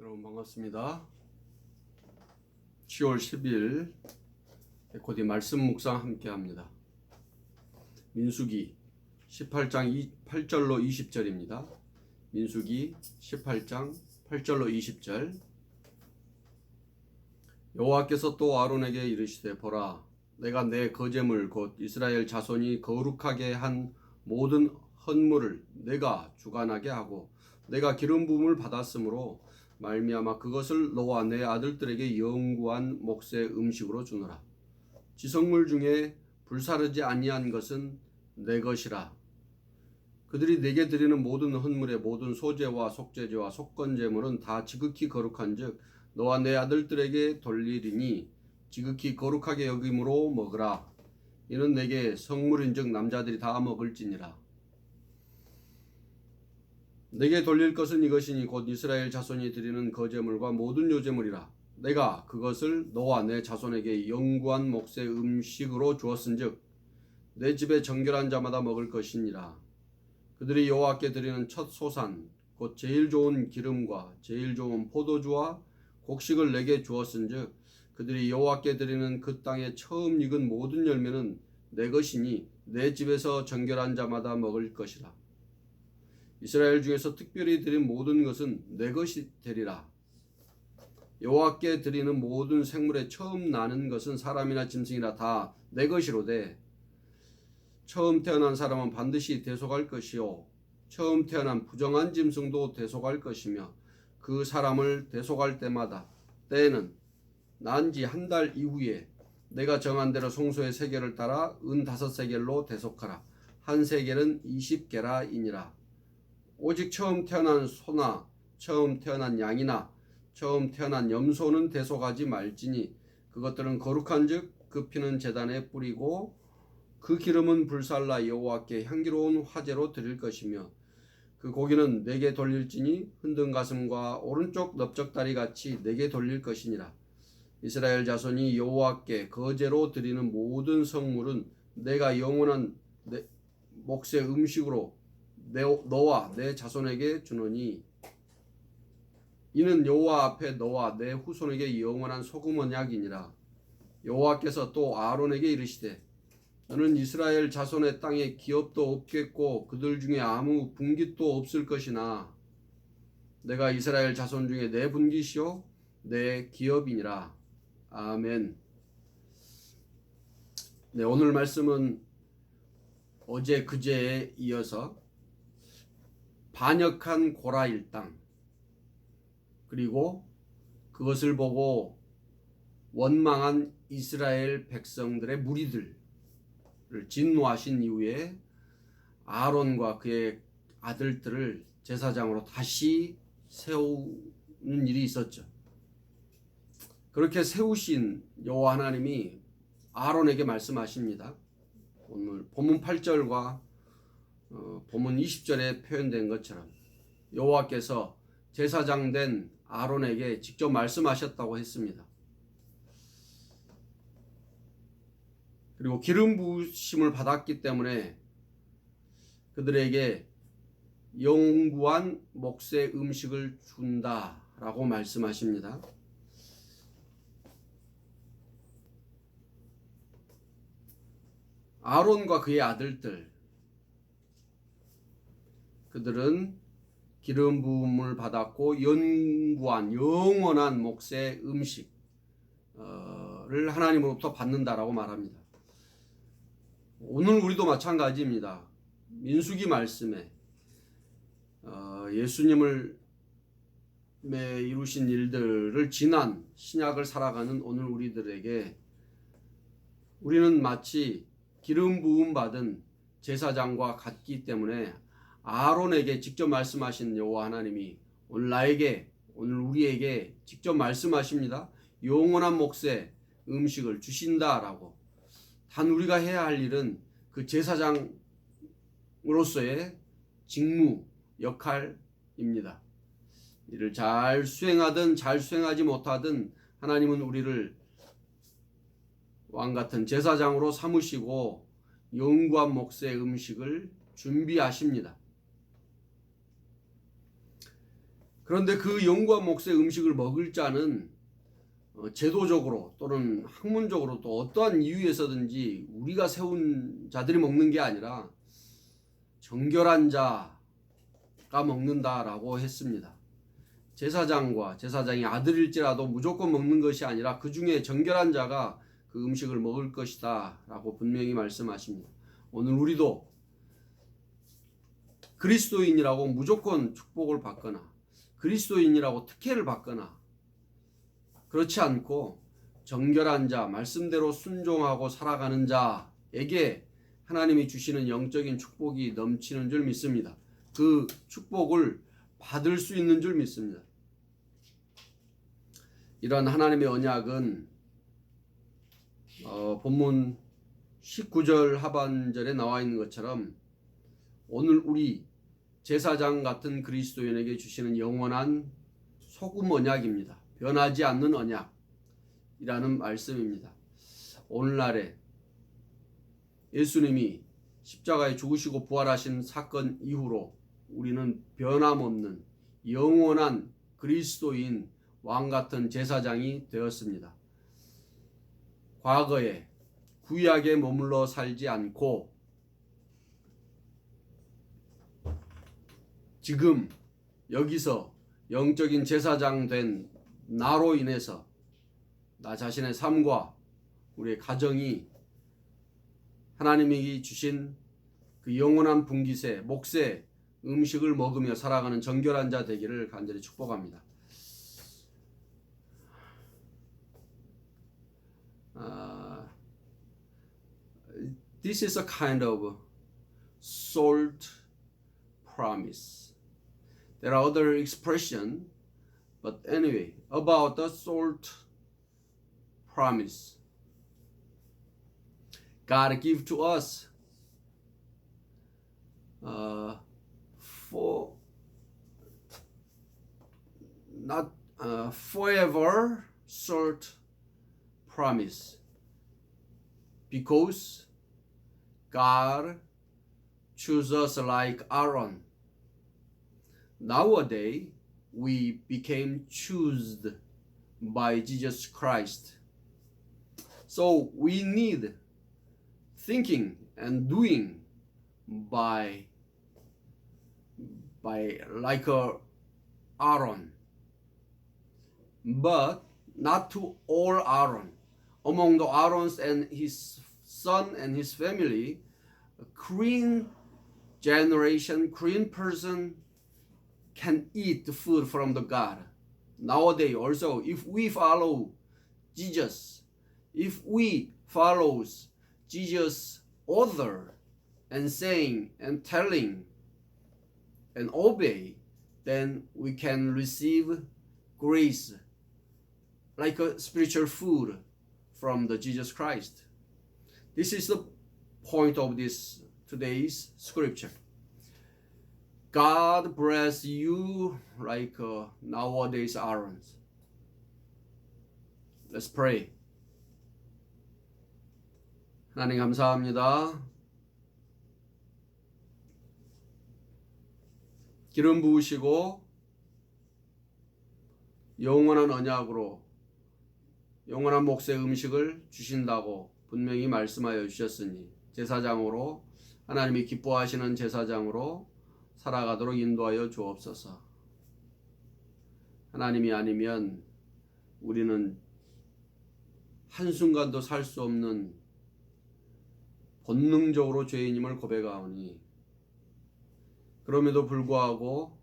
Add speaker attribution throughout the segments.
Speaker 1: 여러분 반갑습니다. 10월 10일 에코디 말씀 묵상 함께 합니다. 민수기 18장 8절로 20절입니다. 민수기 18장 8절로 20절 여호와께서 또 아론에게 이르시되 보라 내가 내 거제물 곧 이스라엘 자손이 거룩하게 한 모든 헌물을 내가 주관하게 하고 내가 기름 부음을 받았으므로 말미암아 그것을 너와 내 아들들에게 영구한 몫의 음식으로 주노라. 지성물 중에 불사르지 아니한 것은 내 것이라. 그들이 내게 드리는 모든 헌물의 모든 소재와 속죄제와 속건제물은 다 지극히 거룩한즉 너와 내 아들들에게 돌리리니 지극히 거룩하게 여김으로 먹으라. 이는 내게 성물인즉 남자들이 다 먹을지니라. 내게 돌릴 것은 이것이니 곧 이스라엘 자손이 드리는 거제물과 모든 요제물이라. 내가 그것을 너와 내 자손에게 영구한 몫의 음식으로 주었은즉 내 집에 정결한 자마다 먹을 것이니라. 그들이 여호와께 드리는 첫 소산 곧 제일 좋은 기름과 제일 좋은 포도주와 곡식을 내게 주었은즉 그들이 여호와께 드리는 그 땅에 처음 익은 모든 열매는 내 것이니 내 집에서 정결한 자마다 먹을 것이라. 이스라엘 중에서 특별히 드린 모든 것은 내 것이 되리라. 여호와께 드리는 모든 생물에 처음 나는 것은 사람이나 짐승이나 다 내 것이로되 처음 태어난 사람은 반드시 대속할 것이요. 처음 태어난 부정한 짐승도 대속할 것이며 그 사람을 대속할 때마다 때에는 난지 한 달 이후에 내가 정한 대로 송소의 세계를 따라 은 다섯 세겔로 대속하라. 한 세겔은 이십 개라이니라 오직 처음 태어난 소나 처음 태어난 양이나 처음 태어난 염소는 대속하지 말지니 그것들은 거룩한즉 그 피는 제단에 뿌리고 그 기름은 불살라 여호와께 향기로운 화제로 드릴 것이며 그 고기는 내게 돌릴지니 흔든 가슴과 오른쪽 넓적다리 같이 내게 돌릴 것이니라. 이스라엘 자손이 여호와께 거제로 드리는 모든 성물은 내가 영원한 내 몫의 음식으로 내, 너와 내 자손에게 주노니 이는 여호와 앞에 너와 내 후손에게 영원한 소금 언약이니라 여호와께서 또 아론에게 이르시되 너는 이스라엘 자손의 땅에 기업도 없겠고 그들 중에 아무 분깃도 없을 것이나 내가 이스라엘 자손 중에 내 분깃이요 내 기업이니라 아멘. 네 오늘 말씀은 어제 그제에 이어서 반역한 고라 일당 그리고 그것을 보고 원망한 이스라엘 백성들의 무리들을 진노하신 이후에 아론과 그의 아들들을 제사장으로 다시 세우는 일이 있었죠. 그렇게 세우신 여호와 하나님이 아론에게 말씀하십니다. 오늘 본문 8절과 어, 본문 20절에 표현된 것처럼 여호와께서 제사장 된 아론에게 직접 말씀하셨다고 했습니다. 그리고 기름 부으심을 받았기 때문에 그들에게 영구한 몫의 음식을 준다라고 말씀하십니다. 아론과 그의 아들들 그들은 기름 부음을 받았고 영구한 영원한 몫의 음식을 하나님으로부터 받는다라고 말합니다. 오늘 우리도 마찬가지입니다. 민수기 말씀에 어, 예수님을 이루신 일들을 지난 신약을 살아가는 오늘 우리들에게 우리는 마치 기름 부음 받은 제사장과 같기 때문에 아론에게 직접 말씀하신 여호와 하나님이 오늘 나에게 오늘 우리에게 직접 말씀하십니다. 영원한 몫의 음식을 주신다라고. 단 우리가 해야 할 일은 그 제사장으로서의 직무, 역할입니다. 이를 잘 수행하든 잘 수행하지 못하든 하나님은 우리를 왕 같은 제사장으로 삼으시고 영구한 몫의 음식을 준비하십니다. 그런데 그 영과 몫의 음식을 먹을 자는 어, 제도적으로 또는 학문적으로 또 어떠한 이유에서든지 우리가 세운 자들이 먹는 게 아니라 정결한 자가 먹는다라고 했습니다. 제사장과 제사장이 아들일지라도 무조건 먹는 것이 아니라 그 중에 정결한 자가 그 음식을 먹을 것이다 라고 분명히 말씀하십니다. 오늘 우리도 그리스도인이라고 무조건 축복을 받거나 그리스도인이라고 특혜를 받거나 그렇지 않고 정결한 자, 말씀대로 순종하고 살아가는 자에게 하나님이 주시는 영적인 축복이 넘치는 줄 믿습니다. 그 축복을 받을 수 있는 줄 믿습니다. 이런 하나님의 언약은 어, 본문 19절 하반절에 나와 있는 것처럼 오늘 우리 제사장 같은 그리스도인에게 주시는 영원한 소금 언약입니다. 변하지 않는 언약이라는 말씀입니다. 오늘날에 예수님이 십자가에 죽으시고 부활하신 사건 이후로 우리는 변함없는 영원한 그리스도인 왕 같은 제사장이 되었습니다. 과거에 구약에 머물러 살지 않고 지금 여기서 영적인 제사장 된 나로 인해서 나 자신의 삶과 우리의 가정이 하나님이 주신 그 영원한 분기세, 목세 음식을 먹으며 살아가는 정결한 자 되기를 간절히 축복합니다. Uh, this is a kind of salt promise. There are other expression, but anyway, about the salt promise. God give to us uh, for not uh, forever salt promise because God choose us like Aaron. Nowadays we became chosen by Jesus Christ. So we need thinking and doing by by like a Aaron, but not to all Aaron. Among the Aarons and his son and his family, a clean generation, clean person can eat food from the God. Nowadays also, if we follow Jesus, if we follows Jesus' order and saying and telling and obey, then we can receive grace like a spiritual food from the Jesus Christ. This is the point of this today's scripture. God bless you like uh, nowadays Aaron's. Let's pray. 하나님 감사합니다. 기름 부으시고 영원한 언약으로 영원한 몫의 음식을 주신다고 분명히 말씀하여 주셨으니 제사장으로 하나님이 기뻐하시는 제사장으로 살아가도록 인도하여 주옵소서. 하나님이 아니면 우리는 한순간도 살 수 없는 본능적으로 죄인임을 고백하오니 그럼에도 불구하고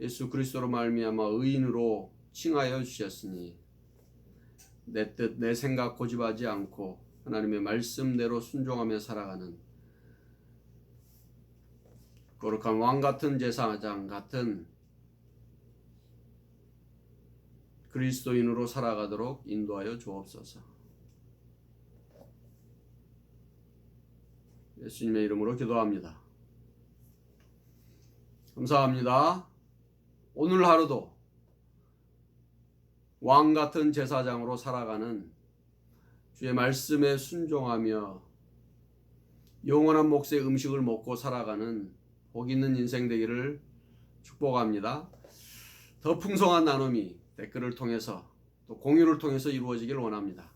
Speaker 1: 예수 그리스도로 말미암아 의인으로 칭하여 주셨으니 내 뜻, 내 생각 고집하지 않고 하나님의 말씀대로 순종하며 살아가는 거룩한 왕 같은 제사장 같은 그리스도인으로 살아가도록 인도하여 주옵소서. 예수님의 이름으로 기도합니다. 감사합니다. 오늘 하루도 왕 같은 제사장으로 살아가는 주의 말씀에 순종하며 영원한 몫의 음식을 먹고 살아가는 복 있는 인생 되기를 축복합니다. 더 풍성한 나눔이 댓글을 통해서 또 공유를 통해서 이루어지길 원합니다.